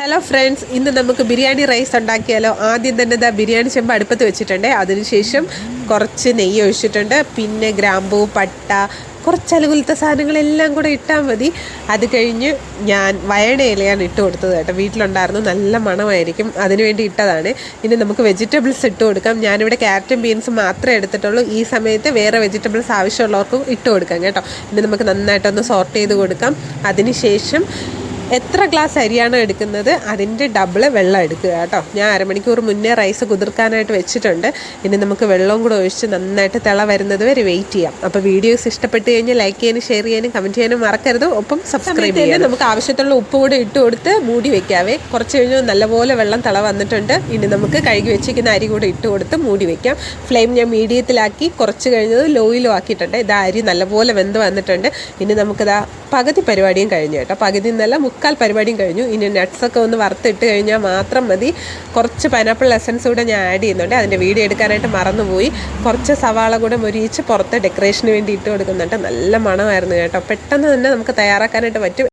Hello friends ഇന്ന് നമുക്ക് biryani rice ഉണ്ടാക്കിയാലോ? ആദ്യം തന്നെ ഇതാ ബിരിയാണി ചെമ്പ് അടുപ്പത്ത് വെച്ചിട്ടുണ്ട്. അതിനുശേഷം കുറച്ച് നെയ്യ് ഒഴിച്ചിട്ടുണ്ട്. പിന്നെ ഗ്രാമ്പൂ പട്ട കുറച്ച് അലുകുലത്തെ സാധനങ്ങളെല്ലാം കൂടെ ഇട്ടാൽ മതി. അത് കഴിഞ്ഞ് ഞാൻ വയണ ഇലയാണ് ഇട്ട് കൊടുത്തത് കേട്ടോ. വീട്ടിലുണ്ടായിരുന്നു. നല്ല മണമായിരിക്കും. അതിനുവേണ്ടി ഇട്ടതാണ്. ഇനി നമുക്ക് വെജിറ്റബിൾസ് ഇട്ട് കൊടുക്കാം. ഞാനിവിടെ ക്യാരറ്റും ബീൻസ് മാത്രമേ എടുത്തിട്ടുള്ളൂ. ഈ സമയത്ത് വേറെ വെജിറ്റബിൾസ് ആവശ്യമുള്ളവർക്കും ഇട്ട് കൊടുക്കാം കേട്ടോ. ഇനി നമുക്ക് നന്നായിട്ടൊന്ന് സോർട്ട് ചെയ്ത് കൊടുക്കാം. അതിനുശേഷം എത്ര ഗ്ലാസ് അരിയാണ് എടുക്കുന്നത് അതിന്റെ ഡബിൾ വെള്ളം എടുക്കുക കേട്ടോ. ഞാൻ അരമണിക്കൂർ മുന്നേ റൈസ് കുതിർക്കാനായിട്ട് വെച്ചിട്ടുണ്ട്. ഇനി നമുക്ക് വെള്ളവും കൂടെ ഒഴിച്ച് നന്നായിട്ട് തിള വരുന്നത് വരെ വെയിറ്റ് ചെയ്യാം. അപ്പോൾ വീഡിയോസ് ഇഷ്ടപ്പെട്ട് കഴിഞ്ഞാൽ ലൈക്ക് ചെയ്യാനും ഷെയർ ചെയ്യാനും കമന്റ് ചെയ്യാനും മറക്കരുത്. ഒപ്പം സബ്സ്ക്രൈബ് ചെയ്യാൻ നമുക്ക് ആവശ്യത്തുള്ള ഉപ്പ് കൂടെ ഇട്ട് കൊടുത്ത് മൂടി വെക്കാവേ. കുറച്ച് കഴിഞ്ഞ് നല്ലപോലെ വെള്ളം തിള വന്നിട്ടുണ്ട്. ഇനി നമുക്ക് കഴുകി വെച്ചിരിക്കുന്ന അരി കൂടെ ഇട്ട് കൊടുത്ത് മൂടി വെക്കാം. ഫ്ലെയിം ഞാൻ മീഡിയത്തിലാക്കി കുറച്ച് കഴിഞ്ഞത് ലോയിലും ആക്കിയിട്ടുണ്ട്. ഇതാ അരി നല്ലപോലെ വെന്ത് വന്നിട്ടുണ്ട്. ഇനി നമുക്കിതാ പകുതി പരിപാടിയും കഴിഞ്ഞു കേട്ടോ. പകുതി എന്നല്ല മുക്കാൽ പരിപാടിയും കഴിഞ്ഞു. ഇനി നട്ട്സൊക്കെ ഒന്ന് വറുത്തിട്ട് കഴിഞ്ഞാൽ മാത്രം മതി. കുറച്ച് പൈനാപ്പിൾ എസൻസ് കൂടെ ഞാൻ ആഡ് ചെയ്യുന്നുണ്ട്. അതിന്റെ വീഡിയോ എടുക്കാനായിട്ട് മറന്നുപോയി. കുറച്ച് സവാള കൂടെ മുരിയിച്ച് പുറത്ത് ഡെക്കറേഷന് വേണ്ടി ഇട്ട് കൊടുക്കുന്നുണ്ട്. നല്ല മണമായിരുന്നു കേട്ടോ. പെട്ടെന്ന് തന്നെ നമുക്ക് തയ്യാറാക്കാനായിട്ട് പറ്റും.